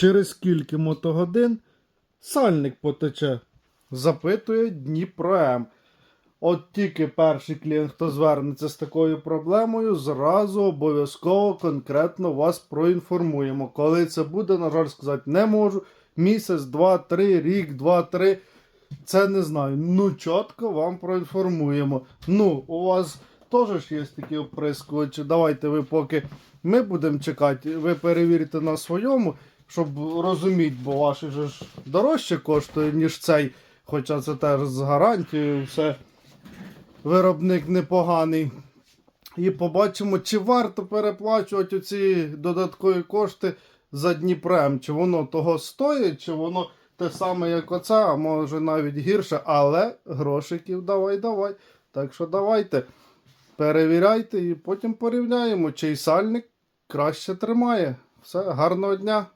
через скільки мотогодин сальник потече. Запитує Дніпром. От тільки перший клієнт, хто звернеться з такою проблемою, зразу обов'язково конкретно вас проінформуємо. Коли це буде, на жаль, сказати не можу. Місяць, два, три, рік, два, три. Це не знаю. Ну, чітко вам проінформуємо. Ну, у вас теж є такі оприскувачі. Давайте ви поки ми будемо чекати, ви перевірите на своєму, щоб розуміти, бо ваш же ж дорожче коштує, ніж цей. Хоча це теж з гарантією, все виробник непоганий. І побачимо, чи варто переплачувати оці додаткові кошти за Дніпрем. Чи воно того стоїть, чи воно те саме, як оце, а може навіть гірше, але грошиків давай, давай. Так що давайте, перевіряйте і потім порівняємо, чий сальник краще тримає. Все, гарного дня!